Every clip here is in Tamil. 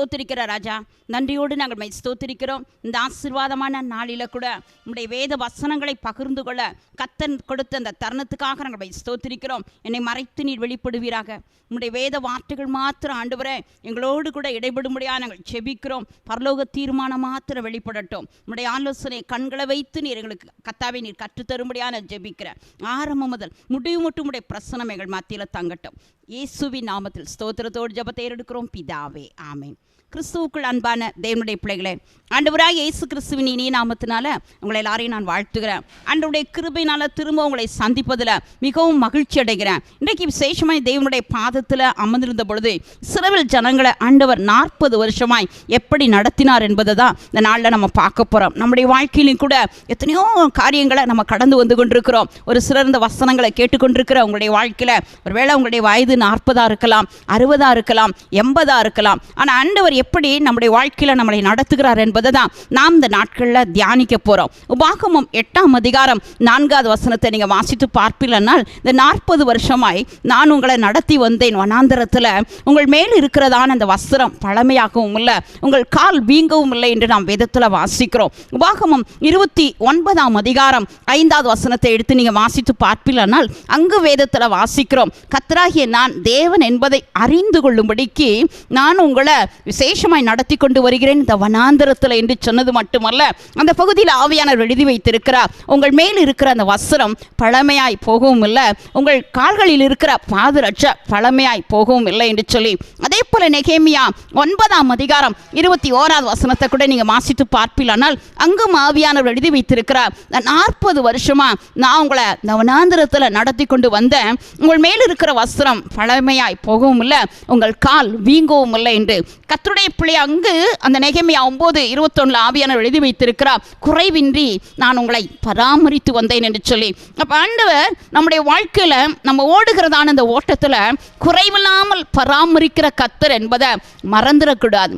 ஸ்தோத்திரிக்கிற ராஜா. நன்றியோடு நாங்கள் மை ஸ்தோத்திரிக்கிறோம். இந்த ஆசீர்வாதமான நாளில கூட உங்களுடைய வேத வசனங்களை பகிர்ந்து கொள்ள கத்தன் கொடுத்த அந்த தருணத்துக்காக நாங்கள் மை ஸ்தோத்திரிக்கிறோம். என்னை மறைத்து நீர் வெளிப்படுவீராக. உங்களுடைய வேத வார்த்தைகள் மாத்திரம் ஆண்டவரே எங்களோடு கூட இடைபடும்படியாக நாங்கள் செபிக்கிறோம் பரலோக தீர்மானம் மாத்திரம் வெளிப்படட்டும். உங்களுடைய ஆலோசனை கண்களை வைத்து நீர் எங்களுக்கு கத்தாவை நீர் கற்றுத்தரும்படியாக நான் ஜெபிக்கிறேன். ஆரம்பம் முதல் முடிவு மட்டும் உடைய பிரசனம் எங்கள் மத்தியில் தங்கட்டும். இயேசுவின் நாமத்தில் ஸ்தோத்திரத்தோடு ஜபத்தை எடுக்கிறோம் பிதாவே ஆமேன். கிறிஸ்துவுக்குள் அன்பான தேவனுடைய பிள்ளைகளே. ஆண்டவராக இயேசு கிறிஸ்துவின் இனிய நாமத்தினால உங்களை எல்லாரையும் நான் வாழ்த்துகிறேன். ஆண்டவருடைய கிருபையினால திரும்ப உங்களை சந்திப்பதில் மிகவும் மகிழ்ச்சி அடைகிறேன். இன்றைக்கு விசேஷமாய் தேவனுடைய பாதத்தில் அமர்ந்திருந்த பொழுது சிறவில் ஜனங்களை ஆண்டவர் நாற்பது வருஷமாய் எப்படி நடத்தினார் என்பதை தான் இந்த நாளில் நம்ம பார்க்க போகிறோம் நம்முடைய வாழ்க்கையிலும் கூட எத்தனையோ காரியங்களை நம்ம கடந்து வந்து கொண்டிருக்கிறோம். ஒரு சிறந்த வசனங்களை கேட்டுக்கொண்டிருக்கிற உங்களுடைய வாழ்க்கையில் ஒருவேளை உங்களுடைய வயது நாற்பதாக இருக்கலாம் அறுபதாக இருக்கலாம் எண்பதாக இருக்கலாம். ஆனால் ஆண்டவர் எப்படி நம்முடைய வாழ்க்கை வாழ்க்கையில் நம்மளை நடத்துகிறார் என்பதை தான் நாம் இந்த நாட்களில் தியானிக்க போகிறோம் உபாகமம் எட்டாம் அதிகாரம் நான்காவது வசனத்தை நீங்கள் வாசித்து பார்ப்பில்லைனால் இந்த நாற்பது வருஷமாய் நான் உங்களை நடத்தி வந்தேன் வனாந்தரத்தில். உங்கள் மேல் இருக்கிறதான அந்த வஸ்திரம் பழமையாகவும் இல்லை உங்கள் கால் வீங்கவும் இல்லை என்று நாம் வேதத்தில் வாசிக்கிறோம். உபாகமம் இருபத்தி ஒன்பதாம் அதிகாரம் ஐந்தாவது வசனத்தை எடுத்து நீங்கள் வாசித்து பார்ப்பில்லைனால் அங்கு வேதத்தில் வாசிக்கிறோம் கத்தராகிய நான் தேவன் என்பதை அறிந்து கொள்ளும்படிக்கு நான் உங்களை விசேஷமாய் நடத்தி கொண்டு வருகிறேன். இந்த வனாந்திரத்தில் என்று சொன்னது மட்டுமல்ல அந்த பகுதியில் ஆவியானவர் எழுதி வைத்திருக்கிறார். உங்கள் மேல் இருக்கிற அந்த வஸ்திரம் பழமையாய் போகவும் இல்லை உங்கள் கால்களில் இருக்கிற பாதுரட்ச பழமையாய் போகவும் இல்லை என்று சொல்லி. அதே போல நெகேமியா ஒன்பதாம் அதிகாரம் இருபத்தி ஓராவது வசனத்தை கூட நீங்கள் வாசித்து பார்ப்பீங்களானால் அங்கும் ஆவியானவர் எழுதி வைத்திருக்கிறார் நாற்பது வருஷமா நான் உங்களை இந்த வனாந்திரத்தில் நடத்தி கொண்டு வந்தேன். உங்கள் மேல் இருக்கிற வஸ்திரம் பழமையாய் போகவும் இல்லை உங்கள் கால் வீங்கவும் இல்லை என்று. கத்தருடைய பிள்ளை அங்கு அந்த நெகேமியா ஒம்பது இருபத்தொன்னில் ஆவியானவர் எழுதி வைத்திருக்கிறார். குறைவின்றி நான் உங்களை பராமரித்து வந்தேன் என்று சொல்லி. அப்போ ஆண்டவர் நம்முடைய வாழ்க்கையில் நம்ம ஓடுகிறதான அந்த ஓட்டத்தில் குறைவில்லாமல் பராமரிக்கிற கத்தர் என்பதை மறந்துடக்கூடாது.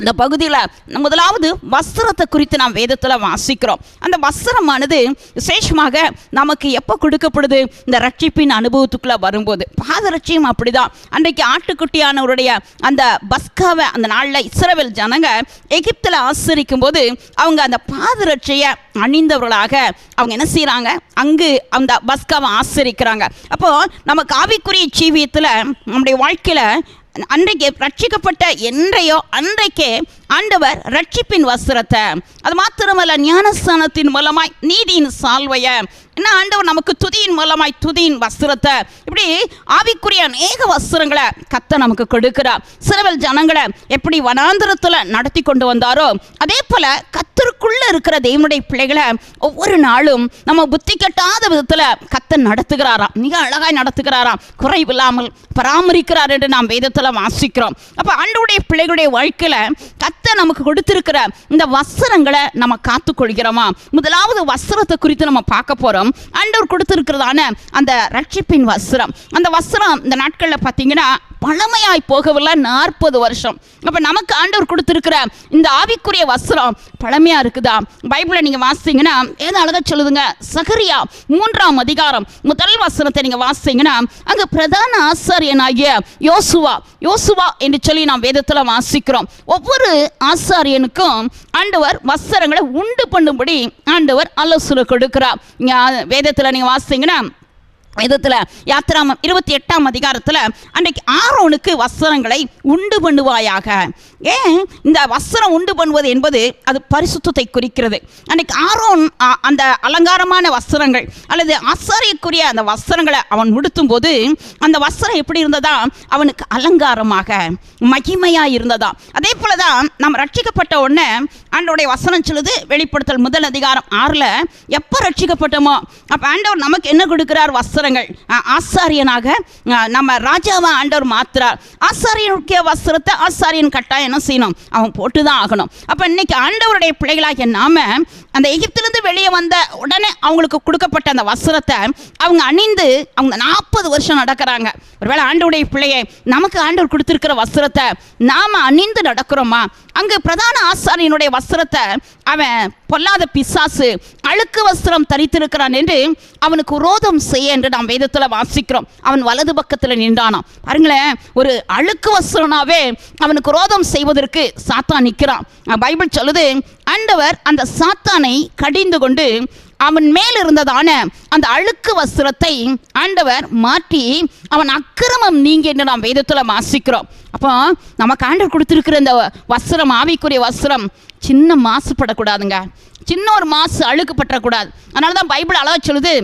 அந்த பகுதியில் முதலாவது வஸ்திரத்தை குறித்து நாம் வேதத்தில் வாசிக்கிறோம். அந்த வஸ்திரமானது விசேஷமாக நமக்கு எப்போ கொடுக்கப்படுது? இந்த ரட்சிப்பின் அனுபவத்துக்குள்ளே வரும்போது. பாதரட்சியும் அப்படிதான். அன்றைக்கு ஆட்டுக்குட்டியானவருடைய அந்த பஸ்காவை அந்த நாளில் இஸ்ரவேல் ஜனங்க எகிப்தில் ஆசிரிக்கும் போது அவங்க அந்த பாதரட்சியை அணிந்தவர்களாக அவங்க என்ன செய்கிறாங்க அங்கு அந்த பஸ்காவை ஆசரிக்கிறாங்க. அப்போது நமக்கு ஆவிக்குரிய ஜீவியத்தில் நம்முடைய வாழ்க்கையில் அன்றைக்கு ரட்சிக்கப்பட்ட என்றையோ அன்றைக்கே ஆண்டவர் ரட்சிப்பின் வஸ்திரத்தை. அது மாத்திரமல்ல ஞானஸ்தானத்தின் மூலமாய் நீதியின் சால்வைய என்ன ஆண்டவர் நமக்கு துதியின் மூலமாய் துதியின் வஸ்திரத்தை? இப்படி ஆவிக்குரிய அநேக வஸ்திரங்களை கத்த நமக்கு கொடுக்கிறார். சிறவல் ஜனங்களை எப்படி வனாந்திரத்தில் நடத்தி கொண்டு வந்தாரோ அதே போல கத்தருக்குள்ளே இருக்கிற தெய்வனுடைய பிள்ளைகளை ஒவ்வொரு நாளும் நம்ம புத்தி கட்டாத விதத்தில் கத்த நடத்துகிறாராம். மிக அழகாய் நடத்துகிறாராம். குறைவில்லாமல் பராமரிக்கிறார் என்று நாம் வேதத்தில் வாசிக்கிறோம். அப்போ ஆண்டவுடைய பிள்ளைகளுடைய வாழ்க்கையில் கத்த நமக்கு கொடுத்திருக்கிற இந்த வஸ்திரங்களை நம்ம காத்துக்கொள்கிறோமா? முதலாவது வஸ்திரத்தை குறித்து நம்ம பார்க்க போகிறோம் ஆண்டவர் கொடுத்திருக்கிறதான அந்த ரட்சிப்பின் வஸ்திரம் அந்த வஸ்திரம் இந்த நாட்களில் பார்த்தீங்கன்னா பழமையாய் போகவில்லை நாற்பது வருஷம். அப்போ நமக்கு ஆண்டவர் கொடுத்துருக்கிற இந்த ஆவிக்குரிய வஸ்திரம் பழமையாக இருக்குதா? பைபிளை நீங்கள் வாசித்தீங்கன்னா ஏதோ அழகாக சொல்லுதுங்க. சகரியா மூன்றாம் அதிகாரம் முதல் வசனத்தை நீங்கள் வாசித்தீங்கன்னா அங்கே பிரதான ஆசாரியனாகிய யோசுவா யோசுவா என்று சொல்லி நாம் வேதத்தில் வாசிக்கிறோம். ஒவ்வொரு ஆசாரியனுக்கும் ஆண்டவர் வஸ்திரங்களை உண்டு பண்ணும்படி ஆண்டவர் ஆலோசனை கொடுக்கிறார். வேதத்தில் நீங்கள் வாசித்தீங்கன்னா விதத்தில் யாத்திராமம் இருபத்தி எட்டாம் அதிகாரத்தில் அன்றைக்கு ஆரோனுக்கு வஸ்திரங்களை உண்டு பண்ணுவாயாக. ஏன்? இந்த வஸ்திரம் உண்டு பண்ணுவது என்பது அது பரிசுத்தத்தை குறிக்கிறது. அன்றைக்கு ஆரோன் அ- அந்த அலங்காரமான வஸ்திரங்கள் அல்லது ஆசாரியக்குரிய அந்த வஸ்திரங்களை அவன் உடுத்தும் போது அந்த வஸ்திரம் எப்படி இருந்ததா? அவனுக்கு அலங்காரமாக மகிமையாக இருந்ததா. அதே போல தான் நம்ம ரட்சிக்கப்பட்ட உடனே ஆண்டோடைய வசனம் சொல்லுது வெளிப்படுத்தல் முதல் அதிகாரம் ஆறில் எப்போ ரட்சிக்கப்பட்டோமோ? அப்போ ஆண்டவர் நமக்கு என்ன கொடுக்குறார்? வஸ்திரம் வஸ்திரங்கள் ஆசாரியனாக நம்ம ராஜாவை ஆண்டவர் மாத்துறார் ஆசாரியனுடைய வஸ்திரத்தை ஆசாரியன் கட்டாயம் என்ன செய்யணும்? அவன் போட்டு தான் ஆகணும். அப்போ இன்னைக்கு ஆண்டவருடைய பிள்ளைகளாகிய நாம அந்த எகிப்திலிருந்து வெளியே வந்த உடனே அவங்களுக்கு கொடுக்கப்பட்ட அந்த வஸ்திரத்தை அவங்க அணிந்து அவங்க நாற்பது வருஷம் நடக்கிறாங்க. ஒருவேளை ஆண்டவுடைய பிள்ளையை நமக்கு ஆண்டவர் கொடுத்துருக்கிற வஸ்திரத்தை நாம அணிந்து நடக்கிறோமா? அங்கு பிரதான ஆசாரியனுடைய வஸ்திரத்தை அவன் பொல்லாத பிசாசு அழுக்கு வஸ்திரம் தரித்திருக்கிறான் என்று அவனுக்கு விரோதம் செய்ய என்று நாம் வேதத்தில் வாசிக்கிறோம். அவன் வலது பக்கத்தில் நின்றானாம். பாருங்களேன் ஒரு அழுக்கு வஸ்திரனாவே அவனுக்கு விரோதம் செய்வதற்கு சாத்தான் நிற்கிறான். பைபிள் சொல்லுது ஆண்டவர் அந்த சாத்தானை கடிந்து கொண்டு அவன் மேல் இருந்ததான அந்த அழுக்கு வஸ்திரத்தை ஆண்டவர் மாற்றி அவன் அக்கிரமம் நீங்க என்று நாம் வேதத்தில் வாசிக்கிறோம். அப்போ நமக்கு ஆண்டவர் கொடுத்துருக்கிற இந்த வஸ்திரம் ஆவிக்குரிய வஸ்திரம் சின்ன மாசுபடக்கூடாதுங்க. சின்ன ஒரு மாசு அழுக்கு பற்றக்கூடாது. அதனால தான் பைபிள் அளவு சொல்லுது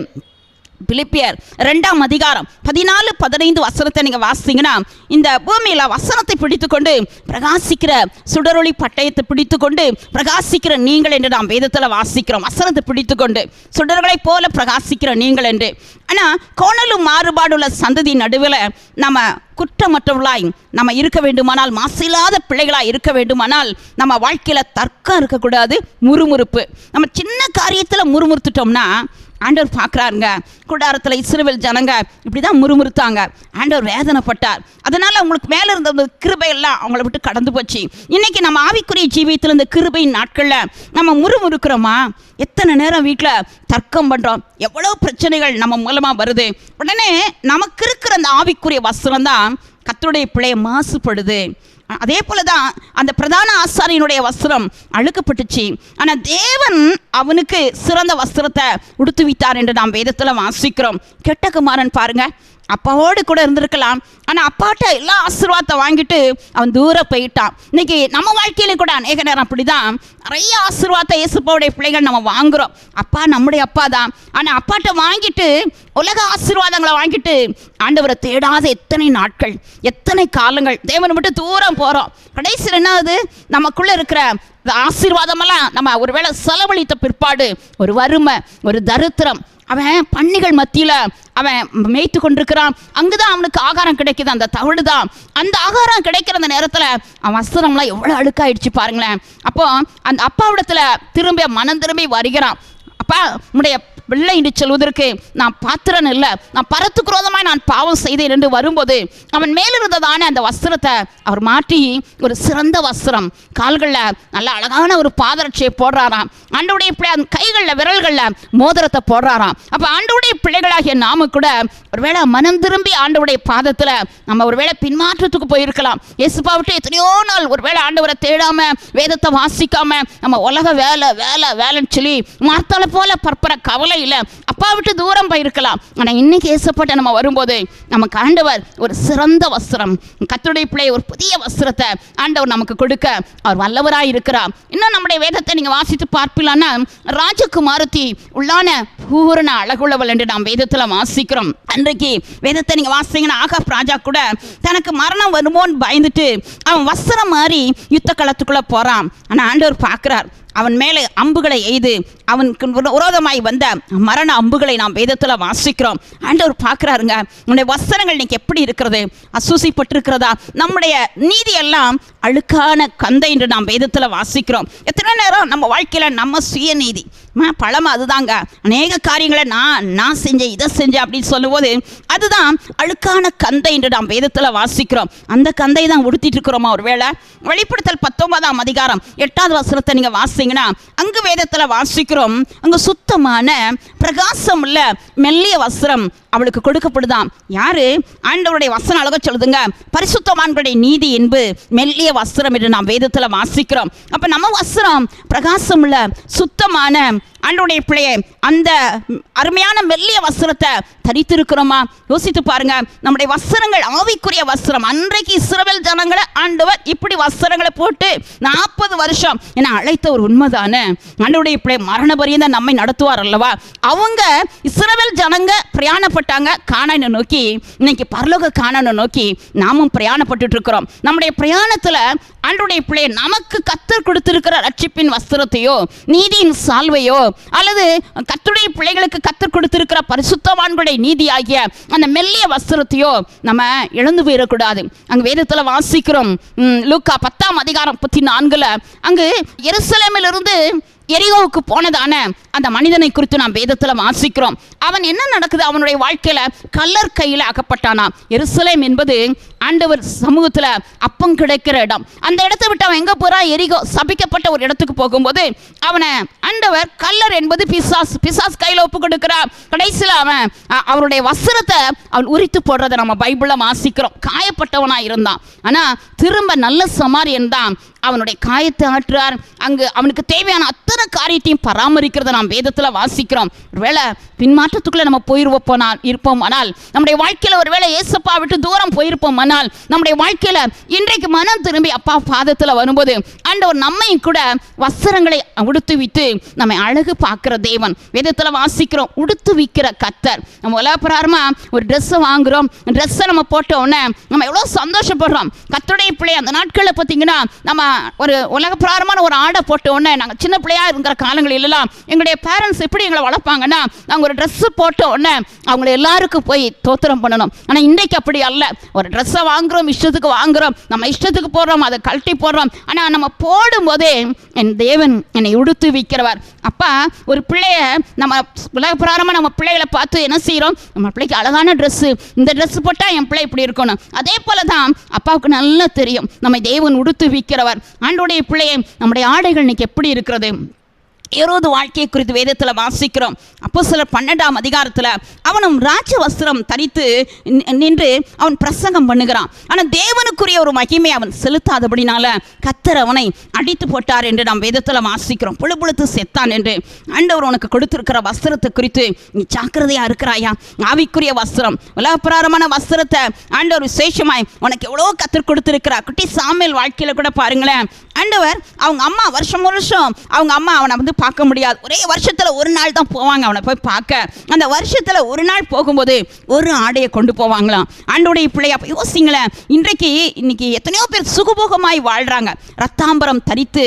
பிலிப்பியர் ரெண்டாம் அதிகாரம் பதினாலு பதினைந்து வசனத்தை நீங்கள் வாசித்தீங்கன்னா இந்த பூமியில் வசனத்தை பிடித்துக்கொண்டு பிரகாசிக்கிற சுடரொளி பட்டயத்தை பிடித்துக்கொண்டு பிரகாசிக்கிற நீங்கள் என்று நாம் வேதத்தில் வாசிக்கிறோம். வசனத்தை பிடித்துக்கொண்டு சுடர்களைப் போல பிரகாசிக்கிற நீங்கள் என்று. ஆனால் கோணலும் மாறுபாடுள்ள சந்ததி நடுவில் நம்ம குற்றமற்றவர்களாய் நம்ம இருக்க வேண்டுமானால் மாசில்லாத பிள்ளைகளாய் இருக்க வேண்டுமானால் நம்ம வாழ்க்கையில் தர்க்கம் இருக்கக்கூடாது முறுமுறுப்பு. நம்ம சின்ன காரியத்தில் முறுமுறுத்துட்டோம்னா ஆண்டவர் பார்க்குறாருங்க. கூடாரத்தில் இஸ்ரவேல் ஜனங்க இப்படி தான் முறுமுறுத்தாங்க. ஆண்டவர் வேதனைப்பட்டார். அதனால் அவங்களுக்கு மேலே இருந்த அந்த கிருபையெல்லாம் அவங்கள விட்டு கடந்து போச்சு. இன்னைக்கு நம்ம ஆவிக்குரிய ஜீவியத்தில் இந்த கிருபையின் நாட்களில் நம்ம முறுமுறுக்கிறோமா? எத்தனை நேரம் வீட்டில் தர்க்கம் பண்ணுறோம் எவ்வளோ பிரச்சனைகள் நம்ம மூலமாக வருது? உடனே நமக்கு இருக்கிற அந்த ஆவிக்குரிய வஸ்திரம் தான் கத்தருடைய பிள்ளைய மாசுபடுது. அதே போல தான் அந்த பிரதான ஆசாரியனுடைய வஸ்திரம் அழுக்கப்பட்டுச்சு. ஆனால் தேவன் அவனுக்கு சிறந்த வஸ்திரத்தை உடுத்துவித்தார் என்று நாம் வேதத்தில் வாசிக்கிறோம். கெட்ட குமாரன் பாருங்க. அப்பாவோடு கூட இருந்திருக்கலாம். ஆனால் அப்பாட்ட எல்லா ஆசீர்வாதத்தை வாங்கிட்டு அவன் தூரம் போயிட்டான். இன்னைக்கு நம்ம வாழ்க்கையில கூட அநேக நேரம் அப்படிதான். நிறைய ஆசீர்வாதத்தை இயேசுப்பாவுடைய பிள்ளைகள் நம்ம வாங்குறோம். அப்பா நம்முடைய அப்பா தான். ஆனால் அப்பாட்ட வாங்கிட்டு உலக ஆசீர்வாதங்களை வாங்கிட்டு ஆண்டவரை தேடாத எத்தனை நாட்கள் எத்தனை காலங்கள். தேவனை மட்டும் தூரம் போகிறோம் கடைசியில் என்ன ஆகுது நமக்குள்ளே இருக்கிற இந்த ஆசீர்வாதமெல்லாம் நம்ம ஒருவேளை செலவழித்த பிற்பாடு ஒரு வறுமை ஒரு தரித்திரம் அவன் பண்ணிகள் மத்தியில் அவன் மேய்த்து கொண்டிருக்கிறான். அங்கே தான் அவனுக்கு ஆகாரம் கிடைக்குது. அந்த தவிடு தான் அந்த ஆகாரம் கிடைக்கிற அந்த நேரத்தில் அவன் வஸ்திரம்லாம் எவ்வளோ அழுக்காயிடுச்சு பாருங்களேன். அப்போ அந்த அப்பாவிடத்தில் திரும்ப மனம் திரும்பி வருகிறான். அப்பா உன்னுடைய வெள்ளை என்று சொல்வதற்கு நான் பாத்திரன் இல்லை நான் பரத்துக்குரோதமாய் நான் பாவம் செய்தேன் என்று வரும்போது அவன் மேலிருந்ததான அந்த வஸ்திரத்தை அவர் மாற்றி ஒரு சிறந்த வஸ்திரம். கால்களில் நல்ல அழகான ஒரு பாதரட்சியை போடுறாராம். ஆண்டவுடைய பிள்ளை அந்த கைகளில் விரல்களில் மோதிரத்தை போடுறாராம். அப்போ ஆண்டவுடைய பிள்ளைகளாகிய நாம கூட ஒருவேளை மனம் திரும்பி ஆண்டவுடைய பாதத்தில் நம்ம ஒருவேளை பின்மாற்றத்துக்கு போயிருக்கலாம். இயேசுப்பா விட்டு எத்தனையோ நாள் ஒருவேளை ஆண்டவரை தேடாம வேதத்தை வாசிக்காம நம்ம உலக வேலை வேலை வேலைன்னு சொல்லி மார்த்தால போல பற்பர கவலை இல்லை அப்பா விட்டு தூரம் போயிருக்கலாம். ஆனால் இன்னைக்கு ஏசப்பட்ட நம்ம வரும்போது நமக்கு ஆண்டவர் ஒரு சிறந்த வஸ்திரம். கத்துடைய பிள்ளை ஒரு புதிய வஸ்திரத்தை ஆண்டவர் நமக்கு கொடுக்க அவர் வல்லவராக இருக்கிறார். இன்னும் நம்முடைய வேதத்தை நீங்கள் வாசித்து பார்ப்பீங்கன்னா ராஜகுமாரத்தி உள்ளான பூரண அழகுள்ளவள் என்று நாம் வேதத்தில் வாசிக்கிறோம். அன்றைக்கு வேதத்தை நீங்கள் வாசிங்கன்னா ஆகாப் ராஜா கூட தனக்கு மரணம் வருமோன்னு பயந்துட்டு அவன் வஸ்திரம் மாறி யுத்த களத்துக்குள்ளே போகிறான் ஆனால் ஆண்டவர் பார்க்குறார் அவன் மேலே அம்புகளை எய்து அவனுக்கு விரோ- விரோதமாய் வந்த மரண அம்புகளை நாம் வேதத்தில் வாசிக்கிறோம். ஆண்டவர் பார்க்குறாருங்க உன்னுடைய வசனங்கள் இன்னைக்கு எப்படி இருக்கிறது? அசூசிப்பட்டிருக்கிறதா? நம்முடைய நீதி எல்லாம் அழுக்கான கந்தை என்று நாம் வேதத்தில் வாசிக்கிறோம். எத்தனை நேரம் நம்ம வாழ்க்கையில் நம்ம சுயநீதி பழம் அதுதாங்க. அநேக காரியங்களை நான் நான் செஞ்சேன் இதை செஞ்சேன் அப்படின்னு சொல்லும்போது அதுதான் அழுக்கான கந்தை என்று நாம் வேதத்தில் வாசிக்கிறோம். அந்த கந்தை தான் உடுத்திட்டு இருக்கிறோமா ஒருவேளை? வெளிப்படுத்தல் பத்தொன்பதாம் அதிகாரம் எட்டாவது வசனத்தை நீங்கள் வாசிங்கன்னா அங்கு வேதத்தில் வாசிக்கிறோம் அங்கே சுத்தமான பிரகாசம் உள்ள மெல்லிய வஸ்திரம் அவளுக்கு கொடுக்கப்படுதாம். யாரு? ஆண்டவருடைய வசனம் அழக சொல்லுதுங்க. பரிசுத்தமான்களுடைய நீதி என்பது மெல்லிய வஸ்திரம் என்று நாம் வேதத்தில் வாசிக்கிறோம். அப்போ நம்ம வஸ்திரம் பிரகாசம் உள்ள சுத்தமான ஆண்டவருடைய பிள்ளைய அந்த அருமையான மெல்லிய வஸ்திரத்தை தரித்திருக்கிறோமா? யோசித்து பாருங்க. நம்முடைய வஸ்திரங்கள் ஆவிக்குரிய வஸ்திரம். அன்றைக்கு இஸ்ரவேல் ஜனங்களை ஆண்டவர் இப்படி வஸ்திரங்களை போட்டு நாற்பது வருஷம் என அழைத்த ஒரு உண்மைதானே? ஆண்டவருடைய பிள்ளை மரண பரியந்த நம்மை நடத்துவார் அல்லவா? அவங்க இஸ்ரவேல் ஜனங்க பிரயாணப்பட்டாங்க காணனை நோக்கி. இன்னைக்கு பரலோக காணனை நோக்கி நாமும் பிரயாணப்பட்டு இருக்கிறோம் நம்முடைய பிரயாணத்துல ஆண்டுடைய பிள்ளை நமக்கு கத்தர் கொடுத்திருக்கிற ரட்சிப்பின் வஸ்திரத்தையோ நீதியின் சால்வையோ அல்லது கத்துடைய பிள்ளைகளுக்கு கத்தர் கொடுத்திருக்கிற பரிசுத்தவான்களுடைய நீதி ஆகிய அந்த மெல்லிய வஸ்திரத்தையோ நம்ம இழந்து போயிடக்கூடாது. அங்கே வேதத்தில் வாசிக்கிறோம். லூக்கா பத்தாம் அதிகாரம் முப்பத்தி நான்குல அங்கு எருசலேமிலிருந்து எரிகோவுக்கு போனதான அந்த மனிதனை குறித்து நாம் வேதத்தில் வாசிக்கிறோம். அவன் என்ன நடக்குது? அவனுடைய வாழ்க்கையில கல்லர் கையில் அகப்பட்டானா? எருசலேம் என்பது ஆண்டவர் சமூகத்தில் அப்பம் கிடைக்கிற இடம். அந்த இடத்தை விட்டு அவன் எங்கே போறா எரிகோ சபிக்கப்பட்ட ஒரு இடத்துக்கு போகும்போது அவனை ஆண்டவர் கல்லர் என்பது பிசாஸ் பிசாஸ் கையில் ஒப்பு கொடுக்கிறான் கடைசியில் அவன் அவருடைய வஸ்திரத்தை அவன் உரித்து போடுறதை நம்ம பைபிளில் வாசிக்கிறோம். காயப்பட்டவனா இருந்தான். ஆனால் திரும்ப நல்ல சமாரியன் தான் அவனுடைய காயத்தை ஆற்றுறார். அங்கு அவனுக்கு தேவையான அத்தனை காரியத்தையும் பராமரிக்கிறத நாம் வேதத்தில் வாசிக்கிறோம். ஒருவேளை பின்மாற்றத்துக்குள்ளே நம்ம போயிருவோம் போனால் இருப்போம். ஆனால் நம்முடைய வாழ்க்கையில் ஒருவேளை ஏசப்பா விட்டு தூரம் போயிருப்போம். ஆனால் நம்முடைய வாழ்க்கையில் இன்றைக்கு மனம் திரும்பி அப்பா பாதத்தில் வரும்போது ஆண்டவர் நம்மையும் கூட வஸ்திரங்களை உடுத்து விட்டு நம்மை அழகு பார்க்கிற தேவன். வேதத்தில் வாசிக்கிறோம் உடுத்து விற்கிற கத்தர். நம்ம உலகப்பிராரமாக ஒரு ட்ரெஸ்ஸை வாங்குறோம். ட்ரெஸ்ஸை நம்ம போட்ட உடனே நம்ம எவ்வளோ சந்தோஷப்படுறோம். கத்துடைய பிள்ளை அந்த நாட்களில் பார்த்தீங்கன்னா நம்ம ஒரு உலகப்பிராரமான ஒரு ஆடை போட்ட உடனே நாங்கள் சின்ன பிள்ளையா இருக்கிற காலங்களிலெல்லாம் எங்களுடைய பேரண்ட்ஸ் எப்படி எங்களை வளர்ப்பாங்கன்னா நாங்கள் ஒரு ட்ரெஸ்ஸு போட்ட உடனே அவங்கள எல்லாருக்கும் போய் தோத்திரம் பண்ணணும். ஆனால் இன்றைக்கு அப்படி அல்ல. ஒரு ட்ரெஸ்ஸை வாங்குறோம் இஷ்டத்துக்கு வாங்குறோம் நம்ம இஷ்டத்துக்கு போடுறோம் அதை கழட்டி போடுறோம். ஆனால் நம்ம போடும்போதே என் தேவன் என்னை உடுத்து விற்கிறவர் அப்பா ஒரு பிள்ளைய நம்ம உலக பிராரமாக நம்ம பிள்ளைகளை பார்த்து என்ன செய்கிறோம் நம்ம பிள்ளைக்கு அழகான ட்ரெஸ்ஸு இந்த ட்ரெஸ் போட்டால் என் பிள்ளை இப்படி இருக்கணும். அதே போல தான் அப்பாவுக்கு நல்லா தெரியும். நம்மை தேவன் உடுத்து விற்கிறவர் ஆண்டோடைய பிள்ளையை நம்முடைய ஆடைகள் இன்னைக்கு எப்படி இருக்கிறது? ஏரோது வாழ்க்கையை குறித்து வேதத்தில் வாசிக்கிறோம். அப்போ சிலர் பன்னெண்டாம் அதிகாரத்தில் அவனும் ராஜ வஸ்திரம் தரித்து நின்று அவன் பிரசங்கம் பண்ணுகிறான். ஆனால் தேவனுக்குரிய ஒரு மகிமை அவன் செலுத்தாதபடினால கத்தர் அவனை அடித்து போட்டார் என்று நாம் வேதத்தில் வாசிக்கிறோம். புழு புழுத்து செத்தான் என்று. ஆண்டவர் உனக்கு கொடுத்திருக்கிற வஸ்திரத்தை குறித்து நீ ஜாக்கிரதையா இருக்கிறாயா? ஆவிக்குரிய வஸ்திரம் உலகப்பிராரமான வஸ்திரத்தை ஆண்டவர் விசேஷமாய் உனக்கு எவ்வளோ கத்தர் கொடுத்துருக்கிறார். குட்டி சாமியல் வாழ்க்கையில் கூட பாருங்களேன். ஆண்டவர் அவங்க அம்மா வருஷம் வருஷம் அவங்க அம்மா அவனை வந்து பார்க்க முடியாது. ஒரே வருஷத்தில் ஒரு நாள் தான் போவாங்க. அவனை போய் பார்க்க. அந்த வருஷத்தில் ஒரு நாள் போகும்போது ஒரு ஆடையை கொண்டு போவாங்களாம். ஆண்டோடைய பிள்ளையா அப்போ யோசிங்களேன். இன்றைக்கு இன்னைக்கு எத்தனையோ பேர் சுகபோகமாய் வாழ்கிறாங்க ரத்தாம்பரம் தரித்து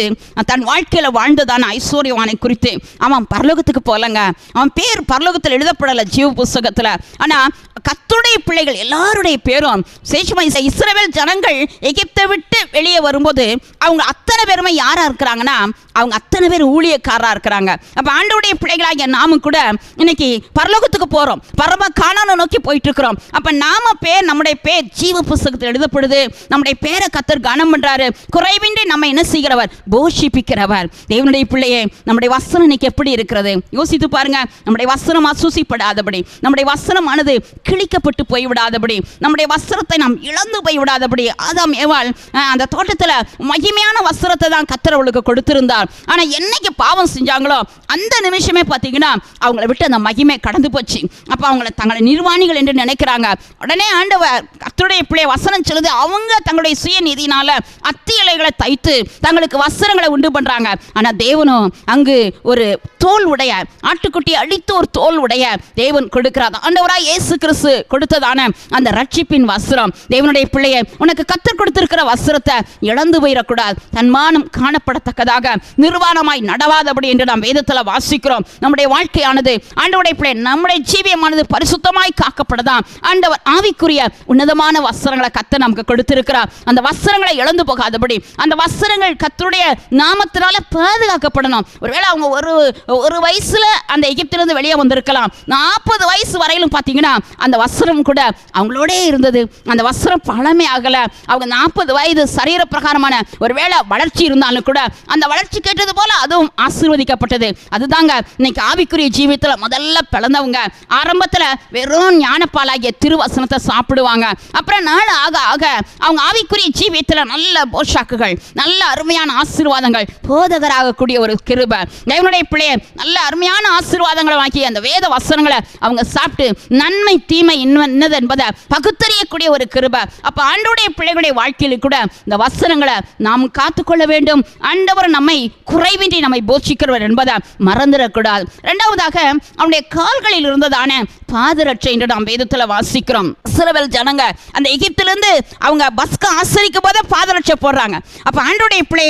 தன் வாழ்க்கையில் வாழ்ந்ததான ஐஸ்வர்யவானை குறித்து. அவன் பரலோகத்துக்கு போகலங்க. அவன் பேர் பரலோகத்தில் எழுதப்படலை ஜீவ புஸ்தகத்தில். ஆனால் கத்துடைய பிள்ளைகள் எல்லாருடைய பேரும் சேஷமாய் இஸ்ரவேல் ஜனங்கள் எகிப்தை விட்டு வெளியே வரும்போது அவங்க அத்தனை பேருமே யாராக இருக்கிறாங்கன்னா அவங்க அத்தனை பேர் ஊழியக்கார இருக்கிறாங்க. அப்ப ஆண்டவுடைய பிள்ளைகளாகிய நாம கூட இன்னைக்கு பரலோகத்துக்கு போறோம். பரம காணான நோக்கி போயிட்டு இருக்கிறோம் அப்ப நாம பேர் நம்முடைய பேர் ஜீவ புஸ்தகத்தில் எழுதப்படுது. நம்முடைய பேரை கத்தர் கனம் பண்றாரு. குறைவின்றி நம்ம என்ன செய்கிறவர்? போஷிப்பிக்கிறவர். தேவனுடைய பிள்ளையே நம்முடைய வசனம் இன்னைக்கு எப்படி இருக்கிறது? யோசித்து பாருங்க. நம்முடைய வசனம் அசூசிப்படாதபடி நம்முடைய வசனமானது கிழிக்கப்பட்டு போய்விடாதபடி நம்முடைய வஸ்திரத்தை நாம் இழந்து போய்விடாதபடி ஆதாம் ஏவாள் அந்த தோட்டத்தில் மகிமையான வஸ்திரத்தை தான் கத்தர் அவளுக்கு கொடுத்திருந்தார். ஆனால் என்னைக்கு பாவம் செஞ்சாங்களோ அந்த நிமிஷமே பார்த்தீங்கன்னா அவங்கள விட்டு அந்த மகிமை கடந்து போச்சு. அப்போ அவங்கள தங்களை நிர்வாணிகள் என்று நினைக்கிறாங்க. உடனே ஆண்டவர் கத்தருடைய பிள்ளை வசனம் சொல்லுது. அவங்க தங்களுடைய சுயநீதினால அத்தி இலைகளை தைத்து தங்களுக்கு வஸ்திரங்களை உண்டு பண்றாங்க. ஆனா தேவனும் அங்கு ஒரு தோல் உடைய ஆட்டுக்குட்டி அழித்து ஒரு தோல் உடைய தேவன் கொடுக்கிறார். ஆண்டவராக இயேசு கிறிஸ்து கொடுத்ததான அந்த ரட்சிப்பின் வஸ்திரம். தேவனுடைய பிள்ளையை உனக்கு கத்தர் கொடுத்திருக்கிற வஸ்திரத்தை இழந்து போயிடக்கூடாது. தன்மானம் காணப்படத்தக்கதாக நிர்வாணமாய் நடவாத நடவாதபடி என்று நாம் வேதத்தில் வாசிக்கிறோம். நம்முடைய வாழ்க்கையானது ஆண்டவருடைய பிள்ளை நம்முடைய ஜீவியமானது பரிசுத்தமாய் காக்கப்படதான் ஆண்டவர் ஆவிக்குரிய உன்னதமான வஸ்திரங்களை கத்த நமக்கு கொடுத்திருக்கிறார். அந்த வஸ்திரங்களை இழந்து போகாதபடி அந்த வஸ்திரங்கள் கத்தருடைய நாமத்தினால பாதுகாக்கப்படணும். ஒருவேளை அவங்க ஒரு ஒரு வயசுல அந்த எகிப்திலிருந்து வெளியே வந்திருக்கலாம். நாற்பது வயசு வரையிலும் பார்த்தீங்கன்னா அந்த வஸ்திரம் கூட அவங்களோட இருந்தது. அந்த வஸ்திரம் பழமை ஆகல. அவங்க நாற்பது வயது சரீர பிரகாரமான ஒருவேளை வளர்ச்சி இருந்தாலும் கூட அந்த வளர்ச்சி கேட்டது போல அதுவும் ஆசீர்வதிக்கப்பட்டது. அதுதாங்க இன்னைக்கு ஆவிக்குரிய ஜீவியத்தில் முதல்ல பிறந்தவங்க ஆரம்பத்தில் வெறும் ஞானப்பாலாகிய திருவசனத்தை சாப்பிடுவாங்க. அப்புறம் நாள் ஆக ஆக அவங்க ஆவிக்குரிய ஜீவியத்தில் நல்ல போஷாக்குகள் நல்ல அருமையான ஆசீர்வாதங்கள் போதகராகக்கூடிய ஒரு கிருபை. தேவனுடைய பிள்ளைய நல்ல அருமையான ஆசீர்வாதங்களை வாங்கி அந்த வேத வசனங்களை அவங்க சாப்பிட்டு நன்மை தீமை என்னது என்பதை பகுத்தறியக்கூடிய ஒரு கிருபை. அப்போ ஆண்டோடைய பிள்ளைகளுடைய வாழ்க்கையில் கூட இந்த வசனங்களை நாம் காத்துக்கொள்ள வேண்டும். ஆண்டவர் நம்மை குறைவின்றி நம்மை போஷிக்கிறவர் என்பதை மறந்துடக்கூடாது ரெண்டாவதாக அவனுடைய கால்களில் இருந்ததான பாதரட்சை என்று நாம் வேதத்தில் வாசிக்கிறோம். சிலவர் ஜனங்க அந்த எகிப்திலிருந்து அவங்க பஸ்கா ஆசரிக்கும் போது பாதரட்சை போடுறாங்க. அப்போ ஆண்டோடைய பிள்ளை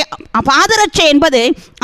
பாதரட்சை என்பது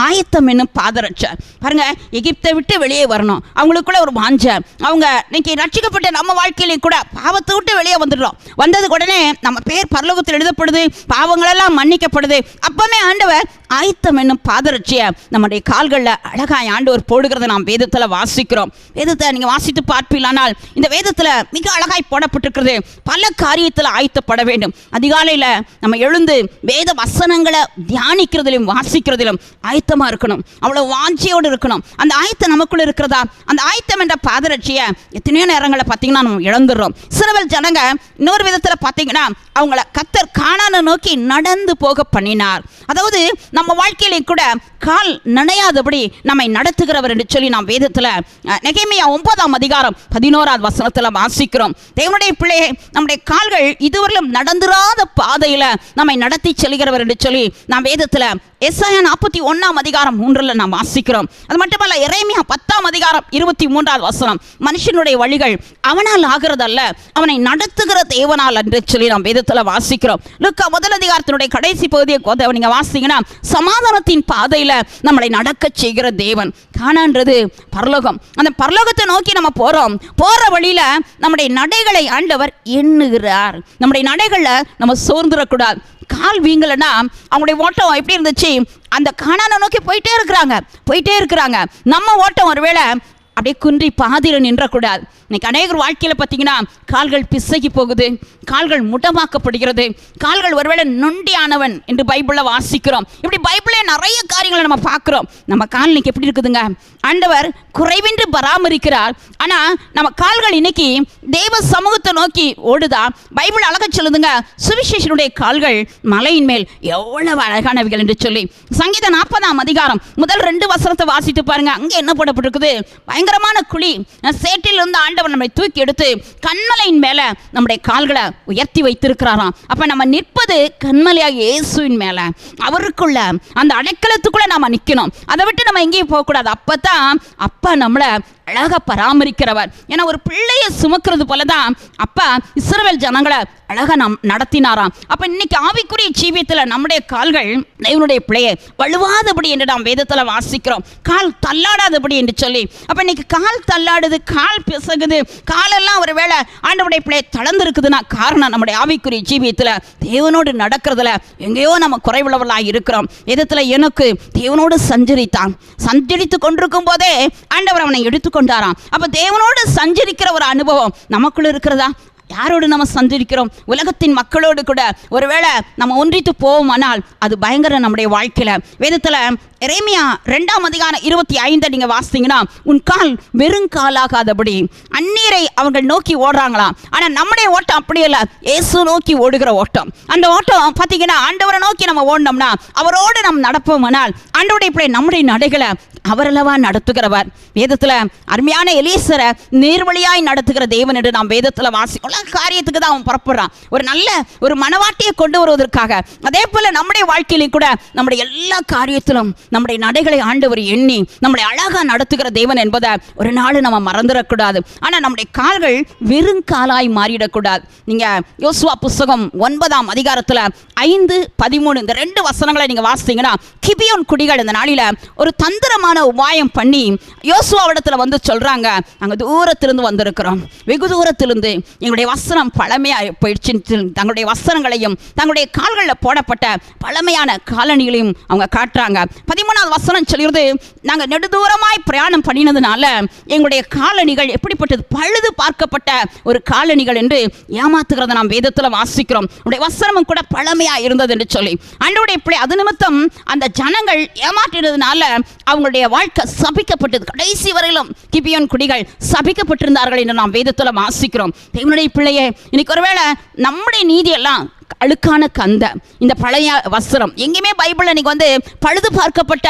ஆயத்தம் என்னும் பாதரட்சை. பாருங்க எகிப்தை விட்டு வெளியே வரணும். அவங்களுக்குள்ள ஒரு வாஞ்ச. அவங்க இன்னைக்கு ரட்சிக்கப்பட்ட நம்ம வாழ்க்கையிலே கூட பாவத்தை விட்டு வெளியே வந்துடுறோம். வந்தது உடனே நம்ம பேர் பரலோகத்தில் எழுதப்படுது பாவங்களெல்லாம் மன்னிக்கப்படுது. அப்பமே ஆண்டவர் ஆயத்தம் என்னும் பாதரட்சியை நம்முடைய கால்களில் அழகாய் ஆண்டவர் போடுகிறத நாம் வேதத்தில் வாசிக்கிறோம். வேதத்தை நீங்கள் வாசித்து பார்ப்பீங்களானால் இந்த வேதத்தில் மிக அழகாய் போடப்பட்டிருக்கிறது. பல காரியத்தில் ஆயத்தப்பட வேண்டும். அதிகாலையில் நம்ம எழுந்து வேத வசனங்களை தியானிக்கிறதிலும் வாசிக்கிறதிலும் ஆயத்தமாக இருக்கணும். அவ்வளோ வாஞ்சியோடு இருக்கணும். அந்த ஆயத்தம் நமக்குள்ளே இருக்கிறதா? அந்த ஆயத்தம் என்ற பாதரட்சியை எத்தனையோ நேரங்களில் பார்த்தீங்கன்னா நம்ம இழந்துடுறோம். சிறுவல் ஜனங்க இன்னொரு விதத்தில் பார்த்தீங்கன்னா அவங்கள கத்தர் காணான நோக்கி நடந்து போக பண்ணினார். அதாவது நம்ம வாழ்க்கையிலே கூட கால் நனையாதபடி நம்மை நடத்துகிறவர் என்று சொல்லி நாம் வேதத்தில் நெகைமையா ஒன்பதாம் அதிகாரம் பதினோராவது வசனத்தில் வாசிக்கிறோம். தேவனுடைய பிள்ளையை நம்முடைய கால்கள் இதுவரையிலும் நடந்துராத பாதையில் நம்மை நடத்தி செல்கிறவர் என்று சொல்லி நாம் வேதத்தில் எஸ்ஐயா நாற்பத்தி ஒன்றாம் அதிகாரம் மூன்றில் நாம் வாசிக்கிறோம். அது மட்டுமல்ல இறைமையா பத்தாம் அதிகாரம் இருபத்தி மூன்றாவது வசனம். மனுஷனுடைய வழிகள் அவனால் ஆகிறதல்ல அவனை நடத்துகிற தேவனால் என்று சொல்லி நாம் வேதத்தில் வாசிக்கிறோம். லுக்கா முதல் அதிகாரத்தினுடைய கடைசி பகுதியை கொத நீங்கள் வாசிங்கன்னா சமாதானத்தின் பாதையில் நம்மளை நடக்க செய்கிற தேவன். காணான்றது பரலோகம். அந்த பரலோகத்தை நோக்கி நம்ம போகிறோம் போகிற வழியில் நம்முடைய நடைகளை ஆண்டவர் எண்ணுகிறார். நம்முடைய நடைகளில் நம்ம சோர்ந்துடக்கூடாது. கால் வீங்கலைன்னா அவங்களுடைய ஓட்டம் எப்படி இருந்துச்சு? அந்த காணான நோக்கி போயிட்டே இருக்கிறாங்க. போயிட்டே இருக்கிறாங்க. நம்ம ஓட்டம் ஒருவேளை அப்படியே குன்றி பாதியில் நின்றக்கூடாது. இன்னைக்கு அநேகர் வாழ்க்கையில் பார்த்தீங்கன்னா கால்கள் பிசகி போகுது கால்கள் முடமாக்கப்படுகிறது கால்கள் ஒருவேளை நொண்டியானவன் என்று பைபிளில் வாசிக்கிறோம். இப்படி பைபிளே நிறைய காரியங்களை நம்ம பார்க்குறோம். நம்ம கால் இன்னைக்கு எப்படி இருக்குதுங்க? ஆண்டவர் குறைவின்றி பராமரிக்கிறார். ஆனால் நம்ம கால்கள் இன்னைக்கு தெய்வ சமூகத்தை நோக்கி ஓடுதா? பைபிள் அழக சொல்லுதுங்க சுவிசேஷனுடைய கால்கள் மலையின் மேல் எவ்வளவு அழகானவைகள் என்று சொல்லி. சங்கீத நாற்பதாம் அதிகாரம் முதல் ரெண்டு வசனத்தை வாசித்து பாருங்க. அங்கே என்ன போடப்பட்டிருக்குது? பயங்கரமான குழி சேற்றில் இருந்து ஆண்டவர் நம்மை தூக்கி எடுத்து கண்மலையின் மேலே நம்முடைய கால்களை உயர்த்தி வைத்திருக்கிறாராம். அப்போ நம்ம நிற்பது கண்மலையாக இயேசுவின் மேலே. அவருக்குள்ள அந்த அடைக்கலத்துக்குள்ள நாம நிற்கணும் அதை விட்டு நம்ம எங்கேயும் போகக்கூடாது. அப்போ தான் அப்பா நம்மளை அழகாக பராமரிக்கிறவர். ஏன்னா ஒரு பிள்ளையை சுமக்கிறது போல தான் அப்போ இஸ்ரவேல் ஜனங்களை அழகாக நம் நடத்தினாராம். அப்போ இன்னைக்கு ஆவிக்குரிய ஜீவியத்தில் நம்முடைய கால்கள் தேவனுடைய பிள்ளையை வலுவாதபடி என்று நாம் வேதத்தில் வாசிக்கிறோம். கால் தள்ளாடாதபடி என்று சொல்லி. அப்போ இன்னைக்கு கால் தள்ளாடுது கால் பிசகுது காலெல்லாம் ஒரு வேளை ஆண்டவுடைய பிள்ளையை தளர்ந்துருக்குதுன்னா காரணம் நம்முடைய ஆவிக்குரிய ஜீவியத்தில் தேவனோடு நடக்கிறதுல எங்கேயோ நம்ம குறைவுள்ளவர்களாக இருக்கிறோம். விதத்தில் எனக்கு தேவனோடு சஞ்சரித்தான். சஞ்சரித்து கொண்டிருக்கும் போதே ஆண்டவர் அவனை எடுத்து கொண்டாராம். அப்போ தேவனோடு சஞ்சரிக்கிற ஒரு அனுபவம் நமக்குள்ள இருக்கிறதா? யாரோடு நம்ம சந்திரிக்கிறோம் உலகத்தின் மக்களோடு கூட. ஒருவேளை நம்ம ஒன்றித்து போவோமானால் அது பயங்கர நம்முடைய வாழ்க்கையில். வேதத்தில் எரேமியா ரெண்டாம் அதிகாரம் இருபத்தி ஐந்தை நீங்கள் வாசித்தீங்கன்னா உன் கால் வெறுங்காலாகாதபடி அந்நீரை அவர்கள் நோக்கி ஓடுறாங்களாம் ஆனால் நம்முடைய ஓட்டம் அப்படி இல்லை இயேசு நோக்கி ஓடுகிற ஓட்டம். அந்த ஓட்டம் பார்த்தீங்கன்னா ஆண்டவரை நோக்கி நம்ம ஓடினோம்னா அவரோடு நம் நடப்போம்னால் ஆண்டவருடைய இப்படி நம்முடைய நடைகளை அவரளவா நடத்துகிறவர். வேதத்தில் அருமையான எலீசரை நேர்வழியாய் நடத்துகிற தேவன் என்று நாம் வேதத்தில் வாசி காரியத்துக்கு தான் அவன் புறப்படுறான். ஒரு நல்ல ஒரு மனவாட்டியை கொண்டு வருவதற்காக. அதே போல் நம்முடைய வாழ்க்கையிலையும் கூட நம்முடைய எல்லா காரியத்திலும் நம்முடைய நடைகளை ஆண்டவர் எண்ணி நம்மளை அழகாக நடத்துகிற தேவன் என்பதை ஒரு நாள் நம்ம மறந்துடக்கூடாது. ஆனால் நம்முடைய கால்கள் வெறுங்காலாய் மாறிடக்கூடாது. நீங்கள் யோசுவா புஸ்தகம் ஒன்பதாம் அதிகாரத்தில் ஐந்து பதிமூணு இந்த ரெண்டு வசனங்களை நீங்கள் வாசித்தீங்கன்னா கிபியோன் குடிகள் இந்த நாளில் ஒரு தந்திரமான உபாயம் பண்ணி யோசுவாவிடத்தில் வந்து சொல்கிறாங்க நாங்கள் தூரத்திலிருந்து வந்திருக்கிறோம். வெகு தூரத்திலிருந்து எங்களுடைய வசனம் பழமையாக போயிடுச்சு. தங்களுடைய வசனங்களையும் தங்களுடைய கால்களில் போடப்பட்ட பழமையான காலணிகளையும் அவங்க காட்டுறாங்க. பதிமூணாவது வசனம் சொல்கிறது நாங்கள் நெடுதூரமாய் பிரயாணம் பண்ணினதுனால எங்களுடைய காலணிகள் எப்படிப்பட்டது? பழுது பார்க்கப்பட்ட ஒரு காலணிகள் என்று ஏமாத்துகிறத நாம் வேதத்தில் வாசிக்கிறோம். உடைய வசனமும் கூட பழமையாக இருந்தது என்று சொல்லி. அன்றைய பிள்ளை அது நிமித்தம் அந்த ஜனங்கள் ஏமாற்றினதுனால அவங்களுடைய வாழ்க்கை சபிக்கப்பட்டது. கடைசி வரையிலும் கிபியோன் குடிகள் சபிக்கப்பட்டிருந்தார்கள் என்று நாம் வேதத்தில் வாசிக்கிறோம். தேவனுடைய பிள்ளையே இன்னைக்கு ஒருவேளை நம்முடைய நீதியெல்லாம் அழுக்கான கந்த இந்த பழைய வஸ்திரம். எங்கேயுமே பைபிள் இன்னைக்கு வந்து பழுது பார்க்கப்பட்ட